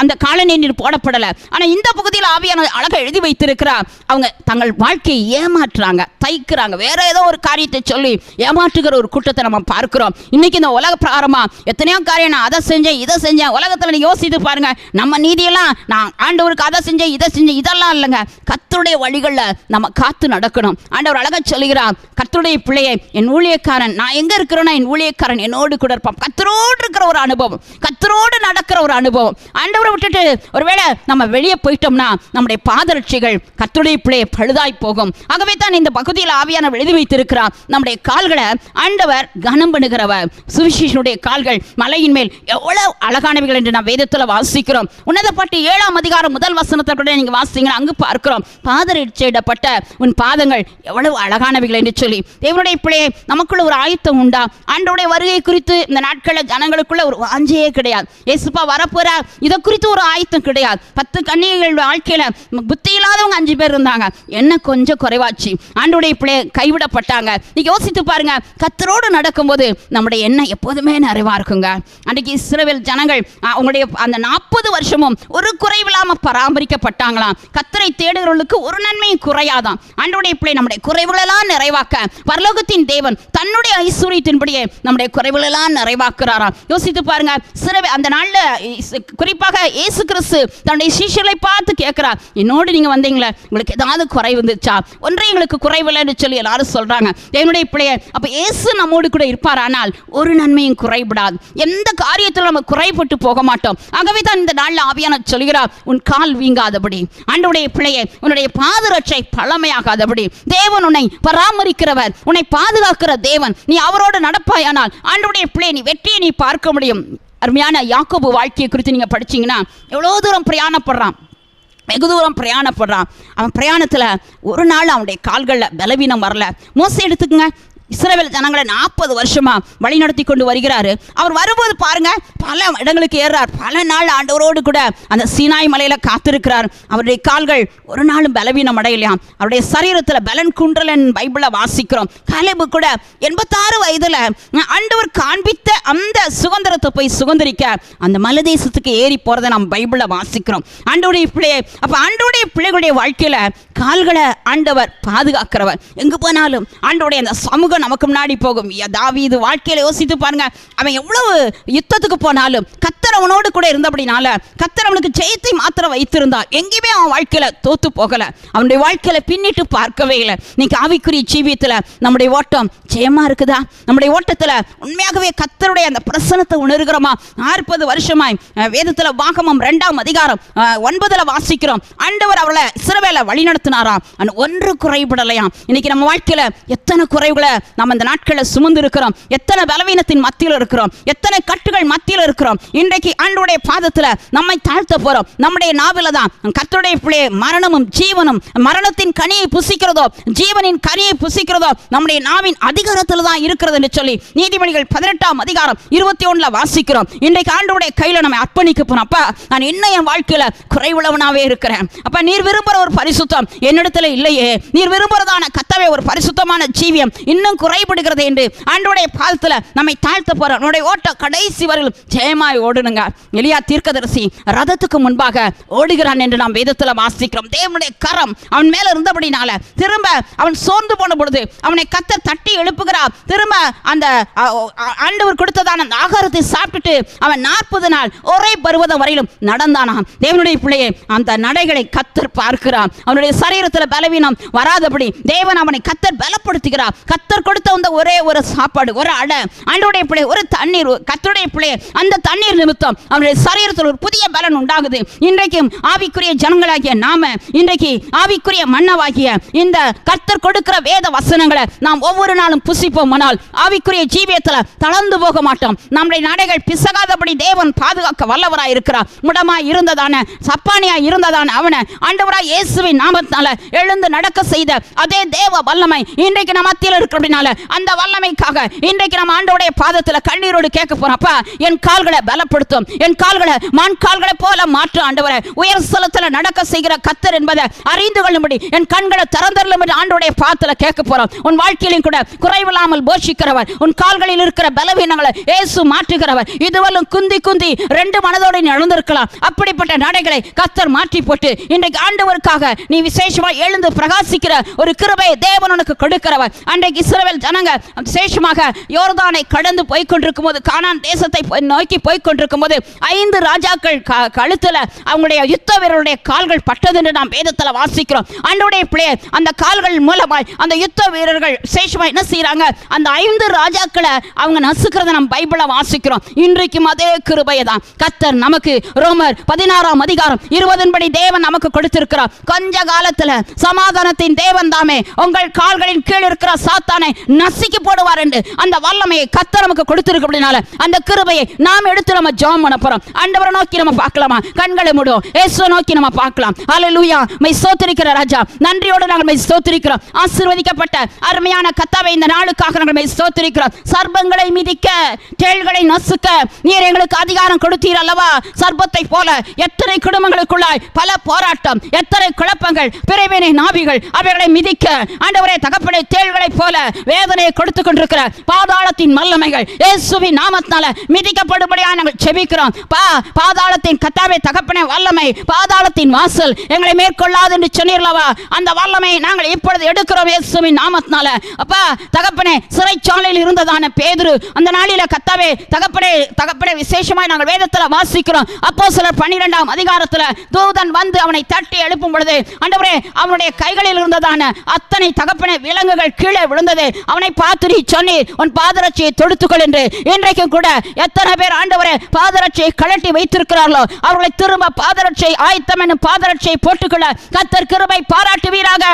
அந்த காலனி நீர் போடப்படலை. ஆனால் இந்த பகுதியில் ஆவியான அழகாக எழுதி வைத்திருக்கிறார் அவங்க தங்கள் வாழ்க்கையை ஏமாற்றுறாங்க தைக்கிறாங்க. வேற ஏதோ ஒரு காரியத்தை சொல்லி ஏமாற்றுகிற ஒரு கூட்டத்தை நம்ம பார்க்கிறோம். இன்னைக்கு இந்த உலக பிராரமாக எத்தனையோ காரியம் நான் அதை செஞ்சேன் இதை செஞ்சேன். உலகத்தில் நீ யோசித்து பாருங்க நம்ம நீதியெல்லாம் நான் ஆண்டவருக்கு அதை செஞ்சேன் இதை செஞ்சேன் இதெல்லாம் இல்லைங்க. கத்துடைய வழிகளில் நம்ம காத்து நடக்கணும். ஆண்டவர் அழகாக சொல்லுகிறார் கத்துடைய பிள்ளையை என் ஊழியக்காரன் நான் நான் எங்க இருக்கிறேன்னா என் ஊழியக்காரன் என்னோடு கூட இருப்பான். கத்தரோடு இருக்கிற ஒரு அனுபவம். கத்தரோடு நடக்கிற ஒரு அனுபவம். ஆண்டவரை விட்டுட்டு ஒருவேளை நம்ம வெளியே போயிட்டோம்னா நம்முடைய பாதரட்சிகள் கத்துடைய பிள்ளையை பழுதாய் போகும். ஆகவே தான் இந்த பகுதியில் ஆவியான எழுதி வைத்திருக்கிறார். நம்முடைய கால்களை ஆண்டவர் கனம் பண்ணுகிறவர். சுவிசேஷனுடைய கால்கள் மலையின் மேல் எவ்வளவு அழகானவைகள் என்று நாம் வேதத்தில் வாசிக்கிறோம். உன்னத பாட்டு ஏழாம் அதிகாரம் முதல் வசனத்தை கூட நீங்க வாசிங்கன்னா அங்கு பார்க்கிறோம். பாதரட்சியிடப்பட்ட உன் பாதங்கள் எவ்வளவு அழகானவைகள் என்று சொல்லி. தேவனுடைய பிள்ளையை நமக்குள்ள ஒரு ஆயத்தம் உண்டா? ஆண்டோடைய வருகை குறித்து இந்த நாட்களில் ஜனங்களுக்குள்ள ஒரு வாஞ்சையே கிடையாது. ஏசுப்பா வரப்போறார் இதை குறித்து ஒரு ஆயத்தம் கிடையாது. பத்து கன்னிகைகள் வாழ்க்கையில புத்தி இல்லாதவங்க அஞ்சு பேர் இருந்தாங்க. என்ன கொஞ்சம் குறைவாச்சு. ஆண்டோடைய பிள்ளைய கைவிடப்பட்டாங்க. நீ யோசித்து பாருங்க. கத்தரோடு நடக்கும்போது நம்முடைய எண்ணம் எப்போதுமே நிறைவா இருக்குங்க. அன்றைக்கு இஸ்ரேல் ஜனங்கள் அவங்களுடைய அந்த நாற்பது வருஷமும் ஒரு குறைவில்லாம பராமரிக்கப்பட்டாங்களாம். கத்தரை தேடுகிறவர்களுக்கு ஒரு நன்மையும் குறையாதான் ஆண்டோடைய பிள்ளை நம்முடைய குறைவுகளெல்லாம் நிறைவாக்க பரலோகத்தின் தேவன் தன்னுடைய ஐஸ்வரியத்தின்படியே நம்முடைய குறைவுகளெல்லாம் நிறைவாக்குறாரா. யோசித்து பாருங்க சிறவே அந்த நாளில் குறிப்பாக இயேசு கிறிஸ்து தன்னுடைய சீஷர்களை பார்த்து கேட்குறா என்னோடு நீங்க வந்தீங்களே உங்களுக்கு ஏதாவது குறை வந்துச்சா ஒன்றே எங்களுக்கு குறைவில்லைன்னு சொல்லி எல்லாரும் சொல்றாங்க. என்னுடைய பிள்ளைய அப்போ இயேசு நம்மோடு கூட இருப்பார் ஆனால் ஒரு நன்மையும் குறைபடாது. எந்த காரியத்தில் நம்ம குறைபட்டு போக மாட்டோம். ஆகவே தான் இந்த நாளில் ஆவியான சொல்கிறார் உன் கால் வீங்காதபடி அன்றுடைய பிள்ளையை உன்னுடைய பாதரட்சை பழமையாகாதபடி தேவன் உன்னை பராமரிக்கிறவர் உன்னை பாதுகாக்கிற தேவன் நீ அவரோடு நடப்பாயானால் ஆண்டுடைய பிள்ளை நீ வெற்றியை நீ பார்க்க முடியும். அருமையான யாக்கோபு வாழ்க்கையை குறித்து நீங்க படிச்சீங்கன்னா எவ்வளோ தூரம் பிரயாணப்படுறான். வெகு தூரம் பிரயாணப்படுறான். அவன் பிரயாணத்தில் ஒரு நாள் அவனுடைய கால்களில் பலவீனம் வரல. மோசம் எடுத்துக்கங்க. இஸ்ரவேல் ஜனங்களை நாற்பது வருஷமா வழி நடத்தி கொண்டு வருகிறாரு. அவர் வரும்போது பாருங்க பல இடங்களுக்கு ஏறுறார். பல நாள் ஆண்டவரோடு கூட அந்த சீனாய் மலையில காத்திருக்கிறார். அவருடைய கால்கள் ஒரு நாளும் பலவீனம் அடையலையாம். அவருடைய சரீரத்தில் பலன் குன்றலன் பைபிளை வாசிக்கிறோம். கலைபு கூட எண்பத்தாறு வயதுல ஆண்டவர் காண்பித்த அந்த சுதந்திரத்தை போய் சுதந்திரிக்க அந்த மலதேசத்துக்கு ஏறி போறதை நாம் பைபிளை வாசிக்கிறோம். ஆண்டவருடைய பிள்ளையை அப்ப ஆண்டவருடைய பிள்ளைகளுடைய வாழ்க்கையில கால்களை ஆண்டவர் பாதுகாக்கிறவர். எங்கு போனாலும் ஆண்டவுடைய அந்த நமக்கு முன்னாடி போகும். தாவி இது வாழ்க்கையில யோசித்து பாருங்க. அவன் எவ்வளவு யுத்தத்துக்கு போனாலும் கத்தரவனோடு கூட இருந்தபடினால கத்தர் அவனுக்கு ஜெயத்தை மாத்திரம் வைத்திருந்தா எங்கேயுமே அவன் வாழ்க்கையில தோத்து போகல. அவனுடைய வாழ்க்கையில பின்னிட்டு பார்க்கவே இல்லை. இன்னைக்கு ஆவிக்குரிய ஜீவியத்தில் நம்முடைய ஓட்டம் ஜெயமா இருக்குதா? நம்முடைய ஓட்டத்துல உண்மையாகவே கத்தருடைய அந்த பிரசனத்தை உணர்கிறோமா? நாற்பது வருஷமாய் வேதத்தில் வேதத்துல வாகமம் ரெண்டாம் அதிகாரம் ஒன்பதுல வாசிக்கிறோம். ஆண்டவர் அவளை சிறவேல வழி நடத்தினாராம் ஒன்று குறைபடலையாம். இன்னைக்கு நம்ம வாழ்க்கையில எத்தனை குறைவுகளை நம்ம இந்த நாட்களில் சுமந்து இருக்கிறோம் எத்தனை பலவீனத்தின் மத்தியில் இருக்கிறோம். எத்தனை கட்டுகள் மத்தியில் இருக்கிறோம். இன்றைக்கு ஆண்டுடைய பாதத்துல நம்மை தாழ்த்த போறோம். நம்முடைய நாவில் தான் கத்துடைய பிள்ளைய மரணமும் ஜீவனும் மரணத்தின் கனியை புசிக்கிறதோ ஜீவனின் கனியை புசிக்கிறதோ நம்முடைய நாவின் அதிகாரத்தில் தான் இருக்கிறது என்று சொல்லி நீதிமொழிகள் பதினெட்டாம் அதிகாரம் இருபத்தி ஒண்ணுல வாசிக்கிறோம். இன்றைக்கு ஆண்டுடைய கையில நம்ம அர்ப்பணிக்க போறோம். அப்பா நான் இன்னும் என் வாழ்க்கையில குறைவுள்ளவனாவே இருக்கிறேன். அப்ப நீர் விரும்புற ஒரு பரிசுத்தம் என்னிடத்துல இல்லையே. நீர் விரும்புகிறதான கத்தவே ஒரு பரிசுத்தமான ஜீவியம் இன்னும் குறைபடுகிறது என்று ஆண்டோடைய பாதத்துல நம்மை தாழ்த்த போற நம்முடைய ஓட்ட கடைசி வரையில் ஜெயமாய் ஓடுனுங்க. எளியா தீர்க்கதரிசி ரதத்துக்கு முன்பாக ஓடுகிறான் என்று நாம் வேதத்தில் வாசிக்கிறோம். தேவனுடைய கரம் அவன் மேல இருந்தபடினால திரும்ப அவன் சோர்ந்து போன பொழுது அவனை கத்த தட்டி எழுப்புகிறார் திரும்ப அந்த ஆண்டவர் கொடுத்ததான அந்த ஆகாரத்தை சாப்பிட்டுட்டு அவன் நாற்பது நாள் ஒரே பருவதம் வரையிலும் நடந்தானாம். தேவனுடைய பிள்ளையே அந்த நடைகளை கத்தர் பார்க்கிறான் அவனுடைய சரீரத்தில் பலவீனம் வராதபடி தேவன் அவனை கத்தர் பலப்படுத்துகிறார். கத்தர் கொடுத்த அந்த ஒரே ஒரு சாப்பாடு ஒரு அடை ஆண்டோடைய பிள்ளை ஒரு தண்ணீர் கத்துடைய பிள்ளை அந்த தண்ணீர் நிமித்தம் அவனுடைய சரீரத்தில் ஒரு புதிய பலன் உண்டாகுது. இன்றைக்கும் ஆவிக்குரிய ஜனங்களாகிய நாம இன்றைக்கு ஆவிக்குரிய மன்னவாகிய இந்த கர்த்தர் கொடுக்கிற வேத வசனங்களை நாம் ஒவ்வொரு நாளும் புசிப்போமானால் ஆவிக்குரிய ஜீவியத்தில் தளர்ந்து போக மாட்டோம். நம்முடைய நடைகள் பிசகாதபடி தேவன் பாதுகாக்க வல்லவராய் இருக்கிறார். முடமாய் இருந்ததான சப்பானியாய் இருந்ததான அவனை ஆண்டவராய் இயேசுவின் நாமத்தால எழுந்து நடக்க செய்த அதே தேவ வல்லமை இன்றைக்கு நம்ம மத்தியில் இருக்கிறபடினால அந்த வல்லமைக்காக இன்றைக்கு நம்ம ஆண்டவருடைய பாதத்தில் கண்ணீரோடு கேட்க போறோம். என் கால்களை பலப்படுத்தும். என் கால்களை மான் கால்களை போல மாற்று ஆண்டவரை. உயர் ஸ்தலத்தில் நடக்க செய்கிற கத்தர் என்பதை அறிந்து கொள்ளும்படி என் கண்களை திறந்தரலும் என்று ஆண்டோடைய பாதத்தில் கேட்க போறோம். உன் வாழ்க்கையிலும் கூட குறைவில்லாமல் போஷிக்கிறவர் உன் கால்களில் இருக்கிற பலவீனங்களை இயேசு மாற்றுகிறவர். இதுவரையும் குந்தி குந்தி ரெண்டு மனதோடு நடந்திருக்கலாம் அப்படிப்பட்ட நடைகளை கத்தர் மாற்றி போட்டு இன்றைக்கு ஆண்டவருக்காக நீ விசேஷமா எழுந்து பிரகாசிக்கிற ஒரு கிருபையை தேவன் உனக்கு கொடுக்கிறவர். அன்றைக்கு இஸ்ரவேல் ஜனங்க விசேஷமாக யோர்தானை கடந்து போய் கொண்டிருக்கும் போது கானான் தேசத்தை நோக்கி போய் கொண்டிருக்கும் போது ஐந்து ராஜாக்கள் கழுத்தில் கழுத்துல அவங்களுடைய யுத்த வீரருடைய கால்கள் பட்டது என்று நாம் வேதத்தில் வாசிக்கிறோம். அன்றைய பிள்ளைய அந்த கால்கள் மூலமாய் அந்த யுத்த வீரர்கள் விசேஷமாக என்ன செய்றாங்க? அந்த ஐந்து ராஜாக்களை அவங்க நசுக்கிறத நம்ம பைபிளை வாசிக்கிறோம். இன்றைக்கும் அதே கிருபையை தான் கத்தர் நமக்கு ரோமர் பதினாறாம் அதிகாரம் இருபதன்படி தேவன் நமக்கு கொடுத்திருக்கிறார். கொஞ்ச காலத்துல சமாதானத்தின் தேவன் தாமே உங்கள் கால்களின் கீழ் இருக்கிற சாத்தானை நசுக்கி போடுவார் என்று அந்த வல்லமையை கத்த நமக்கு கொடுத்திருக்கு அப்படினால அந்த கிருபையை நாம் எடுத்து நம்ம ஜெபம் பண்ண போறோம். ஆண்டவரை நோக்கி நம்ம பார்க்கலாமா? கண்களை மூடுவோம். இயேசுவை நோக்கி நம்ம பார்க்கலாம். அல்லேலூயா மை ஸ்தோத்திரிக்கிற ராஜா நன்றியோடு நாங்கள் மை ஸ்தோத்திரிக்கிறோம். ஆசீர்வதிக்கப்பட்ட அருமையான கத்தாவை இந்த நாளுக்காக நாங்கள் மை ஸ்தோத்திரிக்கிறோம். சர்ப்பங்களை மிதிக்க தேள்களை நசுக்க நீர் எங்களுக்கு அதிகாரம் கொடுத்தீர் அல்லவா? சர்ப்பத்தை போல எத்தனை குடும்பங்களுக்குள்ளாய் பல போராட்டம் எத்தனை குழப்பங்கள் பிறவினை நாவிகள் அவைகளை மிதிக்க ஆண்டவரே தகப்பனை தேள்களை போல வேதனையை கொடுத்து கொண்டிருக்கிற பாதாளத்தின் மல்லமைகள். இயேசுவின் நாமத்தினால மிதிக்கப்படும்படியா நாங்கள் செபிக்கிறோம். பா பாதாளத்தின் கத்தாவை தகப்பன வல்லமை பாதாளத்தின் வாசல் எங்களை மேற்கொள்ளாது என்று சொன்னீர்களவா? அந்த வல்லமை நாங்கள் இப்பொழுது எடுக்கிறோம் இயேசுவின் நாமத்தினால. அப்பா தகப்பனே சிறைச்சாலையில் இருந்ததான பேதுரு அந்த நாளில கத்தாவே தகப்பனே தகப்பனே விசேஷமாய் நாங்கள் வேதத்துல வாசிக்கிறோம். அப்போ சிலர் பன்னிரெண்டாம் அதிகாரத்துல தூதன் வந்து அவனை தட்டி எழுப்பும் பொழுது அண்டவரே அவனுடைய கைகளில் இருந்ததான அத்தனை தகப்பனே விலங்குகள் கீழே விழுந்தது. அவனை பார்த்து நீ சொன்னீர். உன் பாதரட்சியை தொடுத்துக்கொள் என்று. இன்றைக்கும் கூட எத்தனை பேர் ஆண்டவரே பாதரட்சியை கழட்டி வைத்திருக்கிறார்களோ அவர்களை திரும்ப பாதரட்சியை ஆயத்தம் என்னும் பாதரட்சியை போட்டுக்கொள்ள கத்தர் கிருபை பாராட்டுவீராக.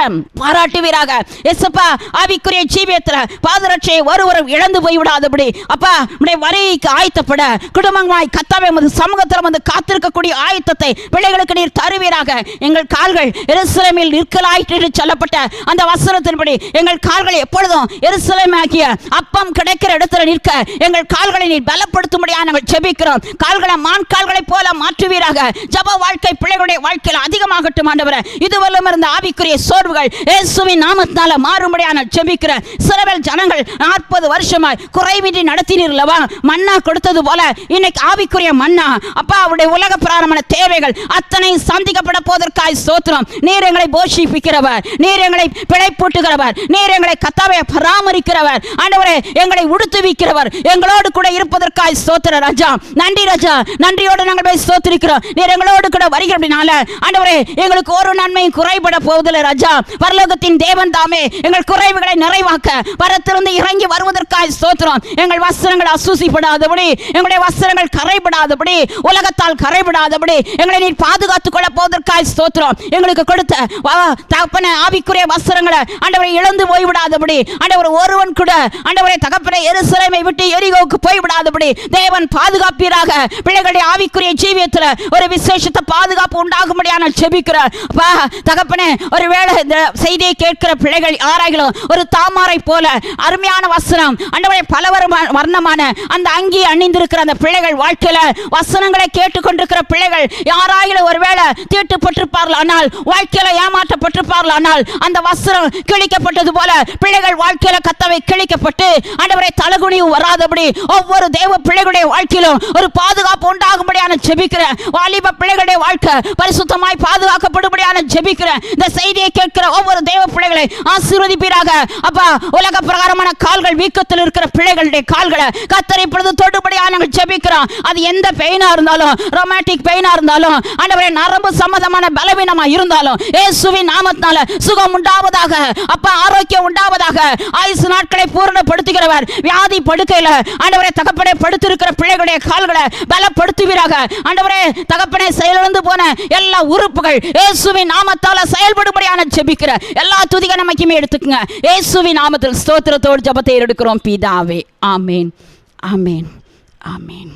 பாராட்டுவீராக. எஸ்ப்பா ஆவிக்குரிய ஜீவியத்தில் பாதரட்சியை ஒருவரும் இழந்து போய்விடாதபடி. அப்பா உடைய வரிக்கு ஆயத்தப்பட. குடும்பமாய் கத்தாவை உமது சமூகத்தில் வந்து காத்திருக்கக்கூடிய ஆயத்தத்தை பிள்ளைகளுக்கு நீர் தருவீராக. எங்கள் கால்கள் எருசலேமில் நிற்கலாயிற்று என்று சொல்லப்பட்ட அந்த வசனத்தின்படி எங்கள் கால்கள் எப்பொழுதும் எருசலேமாகிய அப்பம் கிடைக்கிற இடத்துல நிற்க எங்கள் கால்களை நீர் பலப்படுத்தும்படியா நாங்கள் செபிக்கிறோம் கால்களை மான் கால்களை போல மாற்றுவீராக. ஜப வாழ்க்கை பிள்ளைகளுடைய வாழ்க்கையில் அதிகமாகட்டும் ஆண்டவரே. இதுவரையிலும் இருந்த ஆவிக்குரிய சோர்வுகள் இயேசுவின் நாமத்தினால மாறும்படியா நான் செபிக்கிறேன் சிலவேல் ஜனங்கள் நாற்பது வருஷமாய் குறைவின்றி நடத்தினீர்களவா மண்ணா கொடுத்தது போல இன்னைக்கு ஆவிக்குரிய மண்ணா அப்பா அவருடைய உலக பிராரமான தேவைகள் அத்தனை சந்திக்கப்பட போவதற்காய் சோத்திரம் நீர் எங்களை போஷிப்பிக்கிறவர். நீர் எங்களை பிழைப்பூட்டுகிறவர். நீர் எங்களை கத்தாவை பராமரிக்கிறவர். ஆண்டவரே எங்களை உடுத்துவிக்கிறவர் எங்களோடு கூட இருப்பதற்காய் சோத்திர ராஜா. நன்றி ராஜா. நன்றியோடு நாங்கள் போய் சோத்திருக்கிறோம் நீர் எங்களோடு கூட வருகிற வருகிறபடினால ஆண்டவரே எங்களுக்கு ஒரு நன்மையும் குறைபட போவதில்லை ராஜா. பரலோகத்தின் தேவன் தாமே எங்கள் குறைவுகளை நிறைவாக்க பரத்திலிருந்து இறங்கி வருவதற்காய் சோத்திரம் எங்கள் வஸ்திரங்கள் அசூசிப்படாதபடி எங்களுடைய வஸ்திரங்கள் கரைபடாதபடி உலகத்தால் கரைபடாதபடி எங்களை நீர் பாதுகாத்துக் கொள்ள போவதற்காய் சோத்திரம் எங்களுக்கு கொடுத்த வா- தகப்பன ஆவிக்குரிய வஸ்திரங்களை ஆண்டவரை இழந்து போய்விடாதபடி ஆண்டவர் ஒருவன் கூட ஆண்டவரை தகப்பனை எருசலேமை விட்டு எரிகோவுக்கு போய்விடாதபடி தேவன் பாதுகாப்பீராக. பிள்ளைகளுடைய ஆவிக்குரிய ஜீவியத்தில் ஒரு விசேஷத்தை பாதுகாப்பு உண்டாகும்படியான செபிக்கிறார் பா தகப்பனே ஒருவேளை இந்த செய்தியை கேட்கிற பிள்ளைகள் யாராகிலும் ஒரு தாமாரை போல அருமையான வசனம் ஆண்டவரை பல வர்ணமான அந்த அங்கி அணிந்திருக்கிற அந்த பிள்ளைகள் வாழ்க்கையில வசனங்களை கேட்டுக்கொண்டிருக்கிற பிள்ளைகள் யாராயிலும் ஒருவேளை தீட்டுப்பட்டிருப்பார்கள் ஆனால் வாழ்க்கையில ஏமாற்றப்பட்டிருப்பார்கள் ஆனால் அந்த வஸ்திரம் கிழிக்கப்பட்டது போல பிள்ளைகள் வாழ்க்கையில கத்தவை கிழிக்கப்பட்டு ஆண்டவரை தலகுனியும் வராதபடி ஒவ்வொரு தேவ பிள்ளைகளுடைய வாழ்க்கையிலும் ஒரு பாதுகாப்பு உண்டாகும்படியான ஜெபிக்கிறேன் வாலிப பிள்ளைகளுடைய வாழ்க்கை பரிசுத்தமாய் பாதுகாக்கப்படும்படியான ஜெபிக்கிறேன் இந்த செய்தியை கேட்கிற ஒவ்வொரு தேவ பிள்ளைகளை ஆசீர்வதிப்பீராக. அப்பா உலக பிரகாரமான கால்கள் வீக்கத்தில் இருக்கிற பிள்ளைகளுடைய கால்களை கத்தரை இப்பொழுது தொடுபடியாக நாங்கள் ஜெபிக்கிறோம். அது எந்த பெயினா இருந்தாலும் ரொமாட்டிக் பெயினா இருந்தாலும் ஆண்டவரே நரம்பு சம்பந்தமான பலவீனமா இருந்தாலும் ஏசுவின் நாமத்தினால சுகம் உண்டாவதாக அப்பா ஆரோக்கியம் உண்டாவதாக ஆயுசு நாட்களை பூரணப்படுத்துகிறவர். வியாதி படுக்கையில் ஆண்டவரே தகப்பனை படுத்திருக்கிற பிள்ளைகளுடைய கால்களை பலப்படுத்துவீராக. ஆண்டவரே தகப்பனை செயலிழந்து போன எல்லா உறுப்புகள் இயேசுவின் நாமத்தால் செயல்படும்படியான ஜெபிக்கிற எல்லா துதிக நமக்குமே எடுத்துக்கங்க. இயேசுவின் நாமத்தில் ஸ்தோத்திரத்தோடு ஜெபத்தை எடுக்கிறோம். பிதாவே ஆமேன் ஆமேன் ஆமேன்.